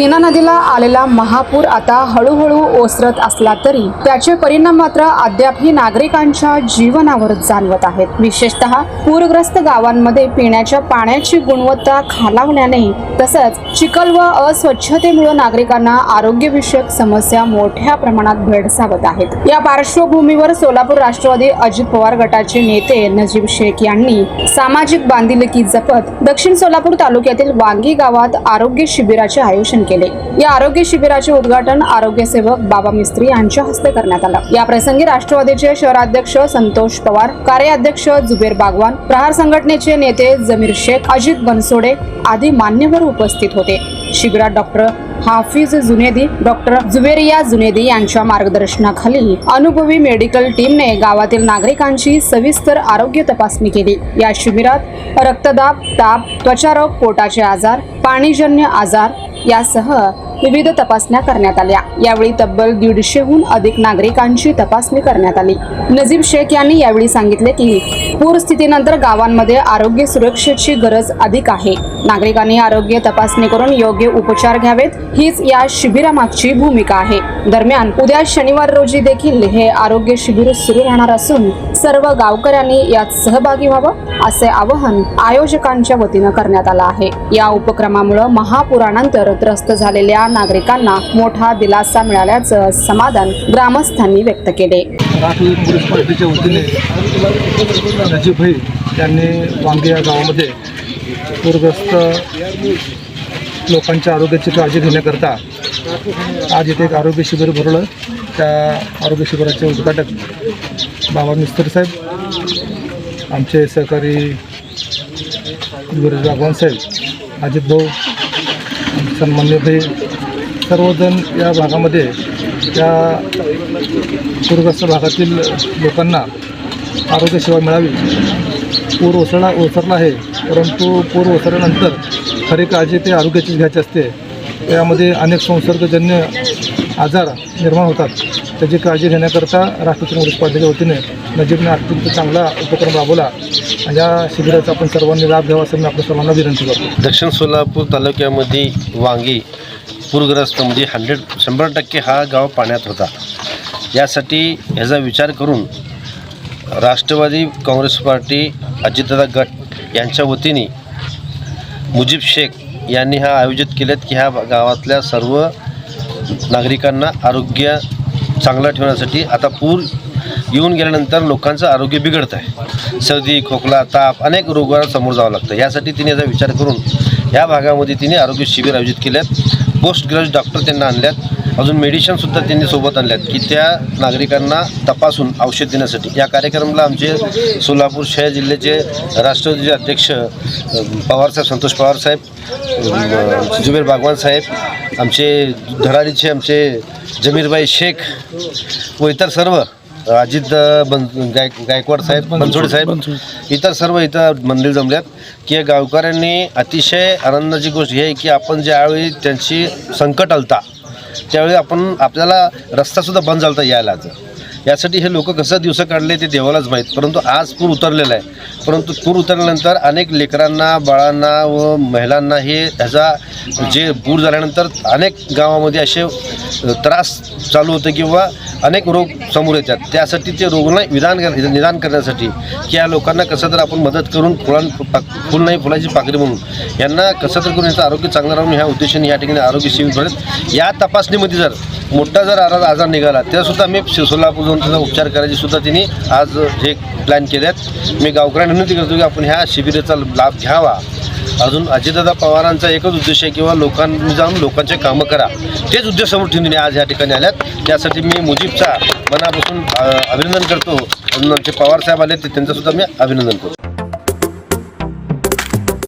सीना नदीला आलेला महापूर आता हळूहळू ओसरत असला तरी त्याचे परिणाम मात्र अद्यापही नागरिकांच्या जीवनावर जाणवत आहेत. विशेषतः पूरग्रस्त गावांमध्ये पिण्याच्या पाण्याची गुणवत्ता खालावल्याने तसंच चिखल व अस्वच्छतेमुळे नागरिकांना आरोग्यविषयक समस्या मोठ्या प्रमाणात भेडसावत आहेत. या पार्श्वभूमीवर सोलापूर राष्ट्रवादी अजित पवार गटाचे नेते नजीब शेख यांनी सामाजिक बांधिलकी जपत दक्षिण सोलापूर तालुक्यातील वांगी गावात आरोग्य शिबिराचे आयोजन केले. या आरोग्य शिबिराचे उद्घाटन आरोग्य सेवक बाबा मिस्त्री यांच्या हस्ते करण्यात आलं. या प्रसंगी राष्ट्रवादीचे शहराध्यक्ष संतोष पवार कार्याध्यक्ष जुबेर बागवान प्रहार संघटनेचे नेते जमीर शेख अजित बनसोडे आदी मान्यवर उपस्थित होते. शिबिरात डॉक्टर हाफिज जुनेदी डॉक्टर जुबेरिया जुनेदी यांच्या मार्गदर्शनाखाली अनुभवी मेडिकल टीमने गावातील नागरिकांची सविस्तर आरोग्य तपासणी केली. या शिबिरात रक्तदाब ताप त्वचारोग पोटाचे आजार पाणीजन्य आजार यासह विविध तपासण्या करण्यात आल्या. यावेळी तब्बल दीडशेहून अधिक नागरिकांची तपासणी करण्यात आली. नजीब शेख यांनी यावेळी सांगितले की पूरस्थितीनंतर गावांमध्ये आरोग्य सुरक्षेची गरज अधिक आहे. नागरिकांनी आरोग्य तपासणी करून योग्य उपचार घ्यावेत हीच या शिबिरामागची भूमिका आहे. दरम्यान उद्या शनिवार रोजी देखील हे आरोग्य शिबिर सुरू राहणार असून सर्व गावकऱ्यांनी यात सहभागी व्हावं असे आवाहन आयोजकांच्या वतीनं करण्यात आलं आहे. या उपक्रमामुळे महापुरानंतर त्रस्त झालेल्या नागरिकांना मोठा दिलासा मिळाल्याचं समाधान ग्रामस्थांनी व्यक्त केले. राष्ट्रवादी काँग्रेस पार्टीच्या वतीने नजीब भाई यांनी वांगे या गावामध्ये पूरग्रस्त लोकांच्या आरोग्याची काळजी घेण्याकरता आज इथे एक आरोग्य शिबिर भरवलं त्या आरोग्य शिबिराचे उद्घाटक बाबा मिस्तर साहेब आमचे सहकारी गुरुज साहेब अजित भाऊ सन्मान्य भाई सर्वजण या भागामध्ये त्या पूरग्रस्त भागातील लोकांना आरोग्यसेवा मिळावी. पूर ओसरला ओसरला आहे परंतु पूर ओसरल्यानंतर खरी काळजी ते आरोग्याचीच घ्यायची असते. त्यामध्ये अनेक संसर्गजन्य आजार निर्माण होतात. त्याची काळजी घेण्याकरता राष्ट्रीय काँग्रेस पार्टीच्या वतीने नजीबने अत्यंत चांगला उपक्रम राबवला. आणि या शिबिराचा आपण सर्वांनी लाभ घ्यावा असं मी आपल्या सर्वांना विनंती करतो. दक्षिण सोलापूर तालुक्यामध्ये वांगी पूरग्रस्त म्हणजे हंड्रेड शंभर टक्के हा गाव पाण्यात होता. यासाठी ह्याचा विचार करून राष्ट्रवादी काँग्रेस पार्टी अजितदादा गट यांच्या वतीने मुजीब शेख यांनी हा आयोजित केलेत की ह्या गावातल्या सर्व नागरिकांना आरोग्य चांगलं ठेवण्यासाठी आता पूर येऊन गेल्यानंतर लोकांचं आरोग्य बिघडतं आहे. सर्दी खोकला ताप अनेक रोगांना समोर जावं लागतं. यासाठी तिने याचा विचार करून या भागामध्ये तिने आरोग्य शिबिर आयोजित केल्यात पोस्ट ग्रॅज्युएट डॉक्टर त्यांना आणल्यात. अजून मेडिसिनसुद्धा त्यांनी सोबत आणल्यात की त्या नागरिकांना तपासून औषध देण्यासाठी. या कार्यक्रमाला आमचे सोलापूर शहर जिल्ह्याचे राष्ट्रवादीचे अध्यक्ष पवारसाहेब संतोष पवारसाहेब साहेब जुबेर बागवान साहेब आमचे धडाडीचे आमचे जमीरबाई शेख व इतर सर्व अजित बन गाय गायकवाड साहेब बनसोडे साहेब इतर सर्व इथं मंदिर जमल्यात की या गावकऱ्यांनी अतिशय आनंदाची गोष्ट ही आहे की आपण ज्यावेळी त्यांची संकट आलता त्यावेळी आपण आपल्याला रस्तासुद्धा बंद झालता यायला यासाठी हे लोक कसं दिवस काढले ते देवालाच माहीत परंतु आज पूर उतरलेला आहे. परंतु पूर उतरल्यानंतर अनेक लेकरांना बाळांना व महिलांना हे ह्याचा जे पूर झाल्यानंतर अनेक गावामध्ये असे त्रास चालू होते किंवा अनेक रोग समोर येतात. त्यासाठी ते रोगला विधान निदान करण्यासाठी की या लोकांना कसं तर आपण मदत करून फुलां पा- फुल नाही फुलाची पाकळी म्हणून यांना कसं तर करून याचं आरोग्य चांगलं राहून ह्या उद्देशाने या ठिकाणी आरोग्य शिबिर भरत. या तपासणीमध्ये जर मोठा जर आजार आजार निघाला त्यासुद्धा मी सोलापूर जाऊन त्याचा उपचार करायची सुद्धा तिने आज हे प्लॅन केल्यात. मी गावकऱ्यांना विनंती करतो की आपण ह्या शिबिराचा लाभ घ्यावा. अजून अजितदादा पवारांचा एकच उद्देश आहे किंवा लोकांनी जाऊन लोकांचे कामं करा. तेच उद्देश समोर ठेवून आज या ठिकाणी आल्यात. त्यासाठी मी मुजीबचा मनापासून अभिनंदन करतो. अजून आमचे पवार साहेब आले ते त्यांचं सुद्धा मी अभिनंदन करतो.